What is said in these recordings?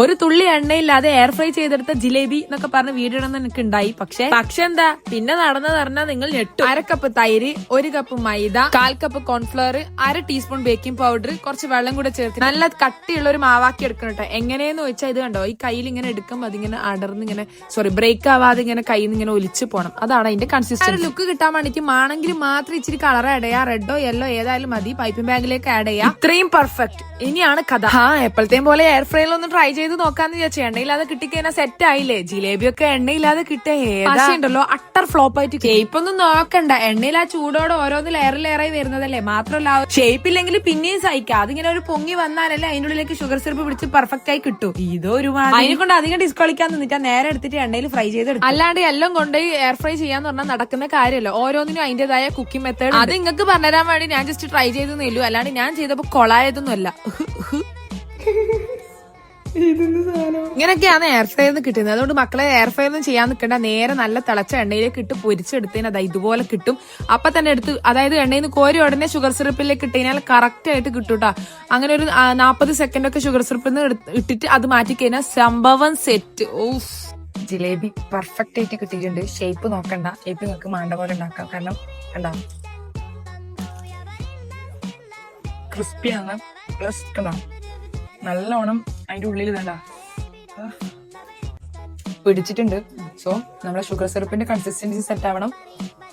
ഒരു തുള്ളി എണ്ണയില്ലാതെ air fry ചെയ്തെടുത്ത ജിലേബി എന്നൊക്കെ പറഞ്ഞ് ഇടുന്ന എനിക്ക് ഉണ്ടായി പക്ഷെ പക്ഷെ എന്താ? പിന്നെ നടന്നത് പറഞ്ഞാൽ നിങ്ങൾ ഞെട്ടു. അര കപ്പ് തൈര് ഒരു കപ്പ് മൈദ കാൽ കപ്പ് കോൺഫ്ലവർ അര ടീസ്പൂൺ ബേക്കിംഗ് പൗഡർ കുറച്ച് വെള്ളം കൂടെ ചേർത്ത് നല്ല കട്ടിയുള്ള ഒരു മാവാക്കി എടുക്കണം കേട്ടോ. എങ്ങനെയെന്ന് വെച്ചാൽ ഇത് കണ്ടോ? ഈ കയ്യിൽ ഇങ്ങനെ എടുക്കുമ്പോൾ അതിങ്ങനെ അടർന്ന് ഇങ്ങനെ സോറി ബ്രേക്ക് ആവാതെ ഇങ്ങനെ കയ്യിൽ നിന്ന് ഇങ്ങനെ ഒലിച്ചു പോകണം അതാണ് അതിന്റെ കൺസിസ്റ്റൻസി ലുക്ക് കിട്ടാൻ വേണ്ടിട്ട് മാണെങ്കിൽ മാത്രം ഇച്ചിരി കളർ ആഡ് ചെയ്യാം. റെഡോ യെല്ലോ ഏതായാലും മതി. പൈപ്പിംഗ് ബാഗിലേക്ക് ആഡ് ചെയ്യാം. ഇത്രയും പെർഫെക്റ്റ് ഇനിയാണ് കഥ. ആ എപ്പോഴത്തെയും പോലെ എയർ ഫ്രൈയിലൊന്ന് ട്രൈ ചെയ്ത് നോക്കാന്ന് വിചാരിച്ച എണ്ണയില്ലാതെ കിട്ടിക്കഴിഞ്ഞാൽ സെറ്റ് ആയില്ലേ? ജിലേബിയൊക്കെ എണ്ണയില്ലാതെ കിട്ടിയ ഏതാ? ഉണ്ടല്ലോ അട്ടർ ഫ്ലോപ്പ് ആയിട്ട് ഷേപ്പ് ഒന്നും നോക്കണ്ട. എണ്ണയിൽ ആ ചൂടോടെ ഓരോന്ന് ലെയർ ലെയറായി വരുന്നതല്ലേ? മാത്രമല്ല ഷേപ്പ് ഇല്ലെങ്കിൽ പിന്നെയും സഹിക്കാം. അതിങ്ങനെ ഒരു പൊങ്ങി വന്നാലല്ലേ അതിന്റെ ഉള്ളിലേക്ക് ഷുഗർ സിറപ്പ് പിടിച്ച് പെർഫെക്റ്റ് ആയി കിട്ടും. ഇതോ ഒരു അതിനെ കൊണ്ട് അധികം ഡിസ്കളിക്കാൻ നിന്നിട്ട് നേരെ എടുത്തിട്ട് എണ്ണയിൽ ഫ്രൈ ചെയ്തെടുക്കും അല്ലാണ്ട് എല്ലാം കൊണ്ട് എയർ ഫ്രൈ ചെയ്യാന്ന് പറഞ്ഞാൽ നടക്കുന്ന കാര്യമല്ല. ഓരോന്നിനും അതിന്റേതായ കുക്കിംഗ് മെത്തേഡ് അത് നിങ്ങൾക്ക് പറഞ്ഞുതരാൻ വേണ്ടി ഞാൻ ജസ്റ്റ് ട്രൈ ചെയ്തെന്നേ ഉള്ളൂ. അല്ലാണ്ട് ഞാൻ ചെയ്തപ്പോൾ കൊളായതൊന്നുമല്ല. ഇങ്ങനെയൊക്കെയാണ് എയർ ഫ്രൈ നിന്ന് കിട്ടുന്നത്. അതുകൊണ്ട് മക്കളെ എയർ ഫ്രൈ ഒന്നും ചെയ്യാൻ നിൽക്കേണ്ട. നേരെ നല്ല തിളച്ച എണ്ണയിലേക്ക് ഇട്ട് പൊരിച്ചെടുത്തതിന് അതാ ഇതുപോലെ കിട്ടും. അപ്പൊ തന്നെ എടുത്ത് അതായത് എണ്ണയിൽ നിന്ന് കോരി ഉടനെ ഷുഗർ സിറപ്പിലേക്ക് ഇട്ടുകഴിഞ്ഞാൽ കറക്റ്റ് ആയിട്ട് കിട്ടും കേട്ടോ അങ്ങനെ ഒരു നാൽപ്പത് സെക്കൻഡ് ഒക്കെ ഷുഗർ സിറപ്പിൽ നിന്ന് ഇട്ടിട്ട് അത് മാറ്റി കഴിഞ്ഞാൽ സംഭവം സെറ്റ് ഓഫ് ജിലേബി പെർഫെക്റ്റ് ആയിട്ട് കിട്ടിയിട്ടുണ്ട്. ഷേപ്പ് നോക്കണ്ട. ഷേപ്പ് നിങ്ങൾക്ക് മാണ്ട പോലെ ഉണ്ടാക്കാം. കാരണം ഉണ്ടാവും ക്രിസ്പിയാണ്. പ്ലസ് കണ്ടാ നല്ലോണം അതിന്റെ ഉള്ളിൽ വേണ്ട പിടിച്ചിട്ടുണ്ട്. സോ നമ്മുടെ ഷുഗർ സിറപ്പിന്റെ കൺസിസ്റ്റൻസി സെറ്റ് ആവണം.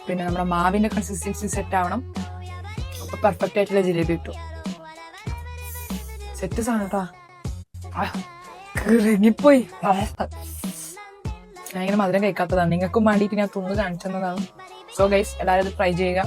പിന്നെ നമ്മുടെ മാവിന്റെ കൺസിസ്റ്റൻസി സെറ്റ് ആവണം. അപ്പൊ പെർഫെക്റ്റ് ആയിട്ടുള്ള ജിലേബി കിട്ടും. സെറ്റ് സാധനം കേട്ടാ കിറങ്ങിപ്പോയി. ഞാൻ ഇങ്ങനെ മധുരം കഴിക്കാത്തതാണ്. നിങ്ങൾക്കും വേണ്ടിയിട്ട് ഞാൻ തുള്ളു കാണിച്ചതാണ് സോ ഗൈസ് എല്ലാവരും ഇത് ട്രൈ ചെയ്യുക.